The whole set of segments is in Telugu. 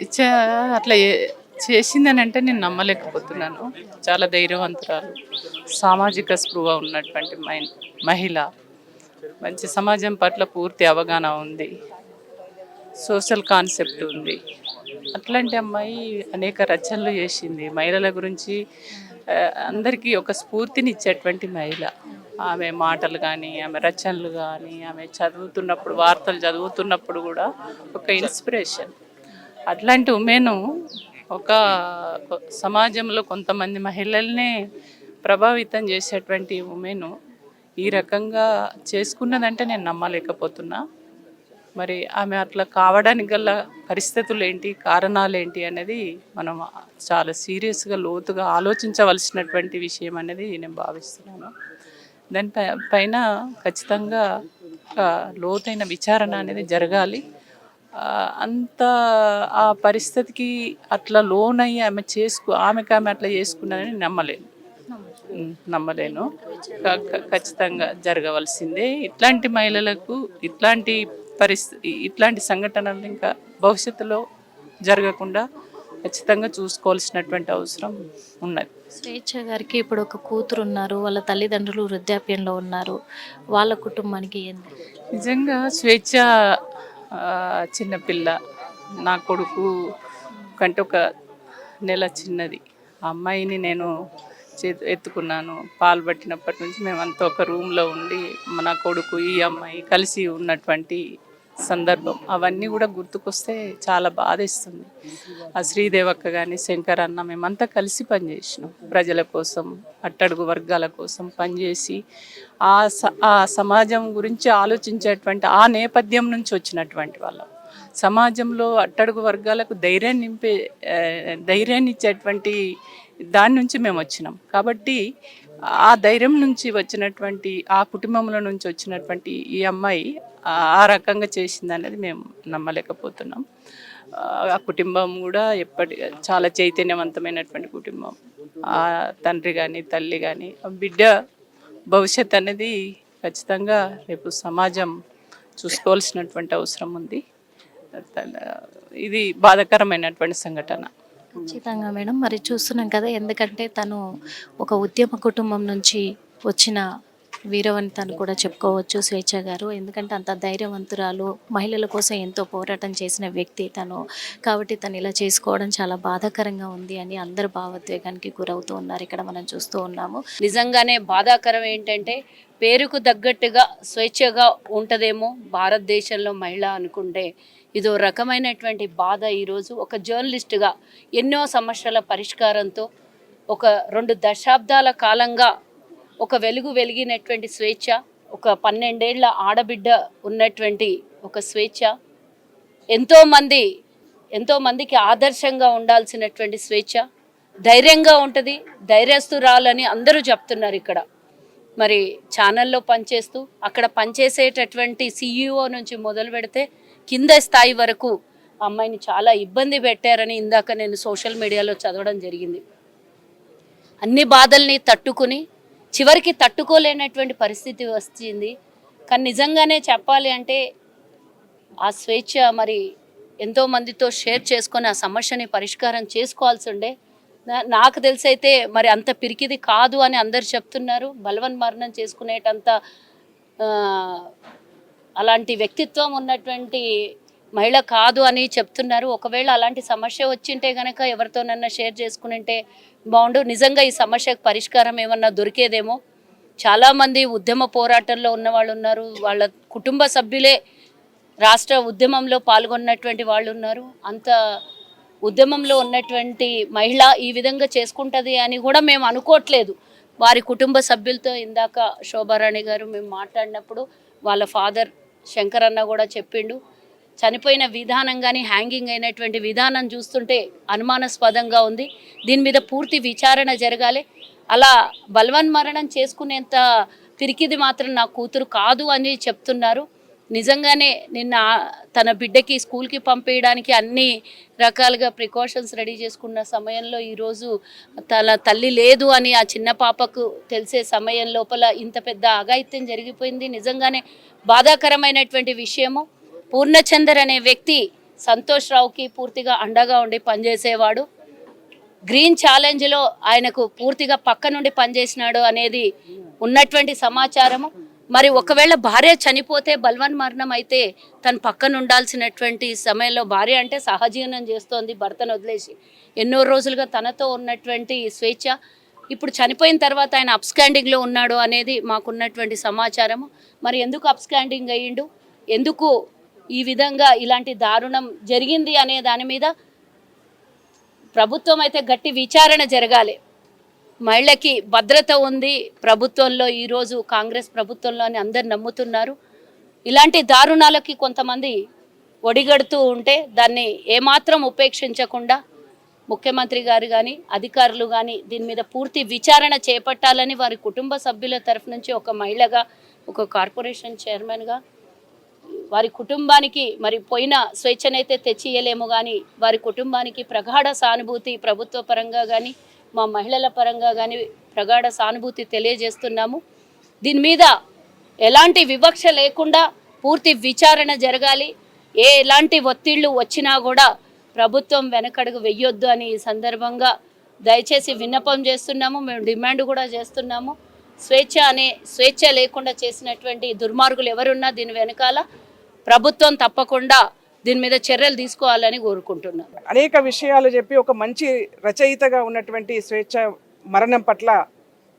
ఇచ్చా అట్లా చేసిందని అంటే నేను నమ్మలేకపోతున్నాను. చాలా ధైర్యవంతురాలు. సామాజిక స్పృహ ఉన్నటువంటి మై- మహిళ. మంచి సమాజం పట్ల పూర్తి అవగాహన ఉంది. సోషల్ కాన్సెప్ట్ ఉంది. అట్లాంటి అమ్మాయి అనేక రచనలు చేసింది. మహిళల గురించి అందరికీ ఒక స్ఫూర్తిని ఇచ్చేటువంటి మహిళ. ఆమె మాటలు కానీ ఆమె రచనలు కానీ ఆమె చదువుతున్నప్పుడు వార్తలు చదువుతున్నప్పుడు కూడా ఒక ఇన్స్పిరేషన్. అట్లాంటి ఉమెను ఒక సమాజంలో కొంతమంది మహిళల్ని ప్రభావితం చేసేటువంటి ఉమెను ఈ రకంగా చేసుకున్నదంటే నేను నమ్మలేకపోతున్నా. మరి ఆమె అట్లా కావడానికి గల పరిస్థితులు ఏంటి కారణాలు ఏంటి అనేది మనం చాలా సీరియస్గా లోతుగా ఆలోచించవలసినటువంటి విషయం అనేది నేను భావిస్తున్నాను. దాని పై- పైన ఖచ్చితంగా ఒక లోతైన విచారణ అనేది జరగాలి. అంత ఆ పరిస్థితికి అట్లా లోన్ అయ్యి ఆమె చేసుకు ఆమెకి ఆమె అట్లా చేసుకున్నదని నమ్మలేను. నమ్మలేను. ఖచ్చితంగా జరగవలసిందే. ఇట్లాంటి మహిళలకు ఇట్లాంటి పరిస్థితి ఇట్లాంటి సంఘటనలు ఇంకా భవిష్యత్తులో జరగకుండా ఖచ్చితంగా చూసుకోవాల్సినటువంటి అవసరం ఉన్నది. స్వేచ్ఛ గారికి ఇప్పుడు ఒక కూతురు ఉన్నారు. వాళ్ళ తల్లిదండ్రులు వృద్ధాప్యంలో ఉన్నారు. వాళ్ళ కుటుంబానికి ఏంది? నిజంగా స్వేచ్ఛ చిన్నపిల్ల నా కొడుకు కంటే ఒక నెల చిన్నది. ఆ అమ్మాయిని నేను చేతు ఎత్తుకున్నాను. పాలు పట్టినప్పటి నుంచి మేమంతా ఒక రూమ్లో ఉండి నా కొడుకు ఈ అమ్మాయి కలిసి ఉన్నటువంటి సందర్భం. అవన్నీ కూడా గుర్తుకొస్తే చాలా బాధేస్తుంది. ఆ శ్రీదేవక్క కానీ శంకర్ అన్న మేమంతా కలిసి పనిచేసినాం. ప్రజల కోసం అట్టడుగు వర్గాల కోసం పనిచేసి ఆ స ఆ సమాజం గురించి ఆలోచించేటువంటి ఆ నేపథ్యం నుంచి వచ్చినటువంటి వాళ్ళం. సమాజంలో అట్టడుగు వర్గాలకు ధైర్యాన్ని నింపే ధైర్యాన్ని ఇచ్చేటువంటి దాని నుంచి మేము వచ్చినాం. కాబట్టి ఆ ధైర్యం నుంచి వచ్చినటువంటి ఆ కుటుంబంలో నుంచి వచ్చినటువంటి ఈ అమ్మాయి ఆ రకంగా చేసింది అనేది మేము నమ్మలేకపోతున్నాం. ఆ, కుటుంబం కూడా ఎప్పటి చాలా చైతన్యవంతమైనటువంటి కుటుంబం. ఆ తండ్రి కానీ తల్లి కానీ బిడ్డ భవిష్యత్ అనేది ఖచ్చితంగా రేపు సమాజం చూసుకోవాల్సినటువంటి అవసరం ఉంది. ఇది బాధాకరమైనటువంటి సంఘటన. ఖచ్చితంగా మేడం. మరి చూస్తున్నాం కదా ఎందుకంటే తను ఒక ఉద్యమ కుటుంబం నుంచి వచ్చిన వీరవని తను కూడా చెప్పుకోవచ్చు స్వేచ్ఛ గారు. ఎందుకంటే అంత ధైర్యవంతురాలు మహిళల కోసం ఎంతో పోరాటం చేసిన వ్యక్తి తను. కాబట్టి తను ఇలా చేసుకోవడం చాలా బాధాకరంగా ఉంది అని అందరు భావోద్వేగానికి గురవుతూ ఉన్నారు. ఇక్కడ మనం చూస్తూ ఉన్నాము. నిజంగానే బాధాకరం ఏంటంటే పేరుకు తగ్గట్టుగా స్వేచ్ఛగా ఉంటుందేమో భారతదేశంలో మహిళ అనుకుంటే. ఇదో రకమైనటువంటి బాధ ఈరోజు ఒక జర్నలిస్టుగా ఎన్నో సమస్యల పరిష్కారంతో ఒక రెండు దశాబ్దాల కాలంగా ఒక వెలుగు వెలిగినటువంటి స్వేచ్ఛ ఒక పన్నెండేళ్ళ ఆడబిడ్డ ఉన్నటువంటి ఒక స్వేచ్ఛ. ఎంతోమంది ఎంతోమందికి ఆదర్శంగా ఉండాల్సినటువంటి స్వేచ్ఛ. ధైర్యంగా ఉంటుంది ధైర్యస్తురాలని అందరూ చెప్తున్నారు ఇక్కడ. మరి ఛానల్లో పనిచేస్తూ అక్కడ పనిచేసేటటువంటి సీఈఓ నుంచి మొదలు పెడితే కింద స్థాయి వరకు అమ్మాయిని చాలా ఇబ్బంది పెట్టారని ఇందాక నేను సోషల్ మీడియాలో చదవడం జరిగింది. అన్ని బాధల్ని తట్టుకుని చివరికి తట్టుకోలేనటువంటి పరిస్థితి వచ్చింది. కానీ నిజంగానే చెప్పాలి అంటే ఆ స్వేచ్ఛ మరి ఎంతో మందితో షేర్ చేసుకొని ఆ సమస్యని పరిష్కారం చేసుకోవాల్సి ఉండే. నాకు తెలిసైతే మరి అంత పిరికిది కాదు అని అందరు చెప్తున్నారు. బలవన్ మరణం చేసుకునేటంత అలాంటి వ్యక్తిత్వం ఉన్నటువంటి మహిళ కాదు అని చెప్తున్నారు. ఒకవేళ అలాంటి సమస్య వచ్చింటే కనుక ఎవరితోనన్నా షేర్ చేసుకునింటే బాగుండు. నిజంగా ఈ సమస్యకు పరిష్కారం ఏమన్నా దొరికేదేమో. చాలామంది ఉద్యమ పోరాటంలో ఉన్న వాళ్ళు ఉన్నారు. వాళ్ళ కుటుంబ సభ్యులే రాష్ట్ర ఉద్యమంలో పాల్గొన్నటువంటి వాళ్ళు ఉన్నారు. అంత ఉద్యమంలో ఉన్నటువంటి మహిళ ఈ విధంగా చేసుకుంటుంది అని కూడా మేము అనుకోవట్లేదు. వారి కుటుంబ సభ్యులతో ఇందాక శోభారాణి గారు మేము మాట్లాడినప్పుడు వాళ్ళ ఫాదర్ శంకరన్న కూడా చెప్పిండు. చనిపోయిన విధానం కానీ హ్యాంగింగ్ అయినటువంటి విధానం చూస్తుంటే అనుమానాస్పదంగా ఉంది. దీని మీద పూర్తి విచారణ జరగాలి. అలా బలవన్ మరణం చేసుకునేంత పిరికిది మాత్రం నా కూతురు కాదు అని చెప్తున్నారు. నిజంగానే నిన్న తన బిడ్డకి స్కూల్కి పంపేయడానికి అన్ని రకాలుగా ప్రికాషన్స్ రెడీ చేసుకున్న సమయంలో ఈరోజు తన తల్లి లేదు అని ఆ చిన్న పాపకు తెలిసే సమయం లోపల ఇంత పెద్ద అఘాయిత్యం జరిగిపోయింది. నిజంగానే బాధాకరమైనటువంటి విషయము. పూర్ణచందర్ అనే వ్యక్తి సంతోష్ రావుకి పూర్తిగా అండగా ఉండి పనిచేసేవాడు. గ్రీన్ ఛాలెంజ్లో ఆయనకు పూర్తిగా పక్క నుండి పనిచేసినాడు అనేది ఉన్నటువంటి సమాచారము. మరి ఒకవేళ భార్య చనిపోతే బల్వన్ మరణం అయితే తను పక్కన ఉండాల్సినటువంటి సమయంలో భార్య అంటే సహజీవనం చేస్తోంది భర్తను వదిలేసి. ఎన్నో రోజులుగా తనతో ఉన్నటువంటి స్వేచ్ఛ. ఇప్పుడు చనిపోయిన తర్వాత ఆయన అప్స్కాండింగ్లో ఉన్నాడు అనేది మాకున్నటువంటి సమాచారము. మరి ఎందుకు అప్స్కాండింగ్ అయ్యిండు? ఎందుకు ఈ విధంగా ఇలాంటి దారుణం జరిగింది అనే దాని మీద ప్రభుత్వం అయితే గట్టి విచారణ జరగాలి. మహిళకి భద్రత ఉంది. ప్రభుత్వంలో ఈరోజు కాంగ్రెస్ ప్రభుత్వంలో అని అందరు నమ్ముతున్నారు. ఇలాంటి దారుణాలకి కొంతమంది ఒడిగడుతూ ఉంటే దాన్ని ఏమాత్రం ఉపేక్షించకుండా ముఖ్యమంత్రి గారు కానీ అధికారులు కానీ దీని మీద పూర్తి విచారణ చేపట్టాలని వారి కుటుంబ సభ్యుల తరఫు నుంచి ఒక మహిళగా ఒక కార్పొరేషన్ చైర్మన్గా వారి కుటుంబానికి మరి పోయిన స్వేచ్ఛనైతే తెచ్చియలేము కానీ వారి కుటుంబానికి ప్రగాఢ సానుభూతి ప్రభుత్వ పరంగా కానీ మా మహిళల పరంగా కానీ ప్రగాఢ సానుభూతి తెలియజేస్తున్నాము. దీని మీద ఎలాంటి వివక్ష లేకుండా పూర్తి విచారణ జరగాలి. ఏ ఎలాంటి ఒత్తిళ్ళు వచ్చినా కూడా ప్రభుత్వం వెనకడుగు వెయ్యొద్దు అని ఈ సందర్భంగా దయచేసి విన్నపం చేస్తున్నాము. మేము డిమాండ్ కూడా చేస్తున్నాము. స్వేచ్ఛ అనే స్వేచ్ఛ లేకుండా చేసినటువంటి దుర్మార్గులు ఎవరున్నా దీని వెనకాల ప్రభుత్వం తప్పకుండా దీని మీద చర్యలు తీసుకోవాలని కోరుకుంటున్నాను. అనేక విషయాలు చెప్పి ఒక మంచి రచయితగా ఉన్నటువంటి స్వేచ్ఛ మరణం పట్ల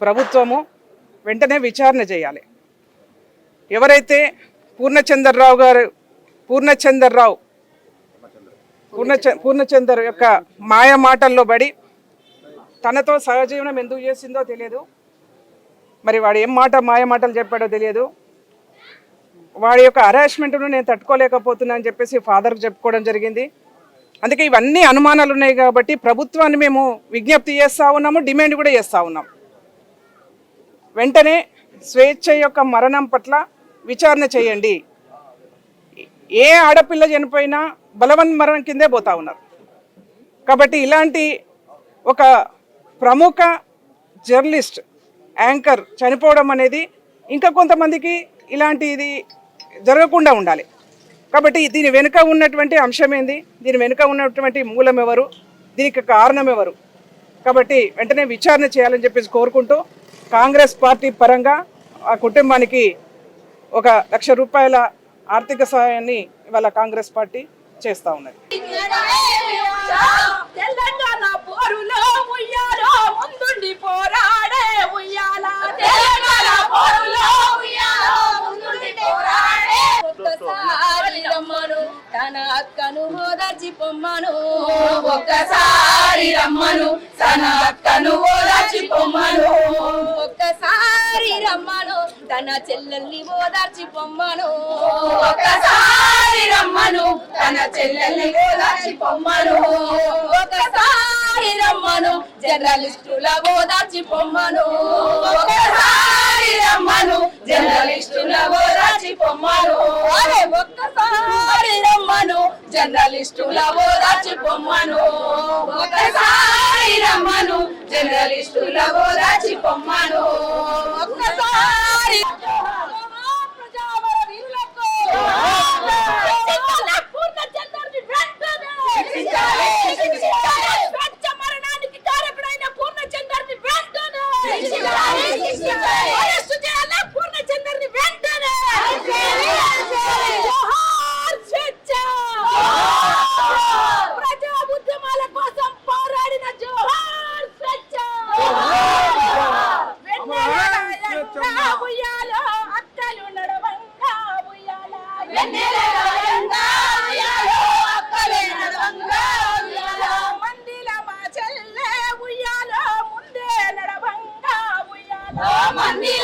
ప్రభుత్వము వెంటనే విచారణ చేయాలి. ఎవరైతే పూర్ణచంద్రరావు గారు పూర్ణచంద్రరావు పూర్ణచ పూర్ణచందర్ యొక్క మాయ మాటల్లో పడి తనతో సహజీవనం ఎందుకు చేసిందో తెలియదు. మరి వాడు ఏం మాట మాయ మాటలు చెప్పాడో తెలియదు. వాడి యొక్క హరాస్మెంట్ను నేను తట్టుకోలేకపోతున్నా అని చెప్పేసి ఫాదర్కి చెప్పుకోవడం జరిగింది. అందుకే ఇవన్నీ అనుమానాలు ఉన్నాయి కాబట్టి ప్రభుత్వాన్ని మేము విజ్ఞప్తి చేస్తూ ఉన్నాము డిమాండ్ కూడా చేస్తూ ఉన్నాం. వెంటనే స్వేచ్ఛ యొక్క మరణం పట్ల విచారణ చేయండి. ఏ ఆడపిల్ల చనిపోయినా బలవన్ మరణం కిందే పోతా ఉన్నారు. కాబట్టి ఇలాంటి ఒక ప్రముఖ జర్నలిస్ట్ యాంకర్ చనిపోవడం అనేది ఇంకా కొంతమందికి ఇలాంటిది జరగకుండా ఉండాలి. కాబట్టి దీని వెనుక ఉన్నటువంటి అంశం ఏంది? దీని వెనుక ఉన్నటువంటి మూలం ఎవరు? దీనికి కారణం ఎవరు? కాబట్టి వెంటనే విచారణ చేయాలని చెప్పేసి కోరుకుంటూ కాంగ్రెస్ పార్టీ పరంగా ఆ కుటుంబానికి ఒక లక్ష రూపాయల ఆర్థిక సహాయాన్ని ఇవాళ కాంగ్రెస్ పార్టీ చేస్తూ ఉన్నది. తెలంగాణ తన అక్కను ఓదార్చి పొమ్మను. ఒక్కసారి రమ్మను తన అక్కను ఓదార్చి పొమ్మను. ఒక్కసారి రమ్మను తన చెల్లెల్ని ఓదార్చి పొమ్మను. ఒక్కసారి రమ్మను తన చెల్లెల్ని ఓదార్చి పొమ్మను. ఒకసారి రమ్మను జర్నలిస్టుల ఓదార్చి పొమ్మను. ఒకసారి రమ్మను. జర్నలిస్టుల ఓదార్చి పొమ్మను అరే ఒక్కసారి రమ్మను. జర్నలిస్టుల ఓదార్చి పొమ్మను ఒకసారి రమ్మను. జర్నలిస్టుల పొమ్మను ఒక్కసారి Camila.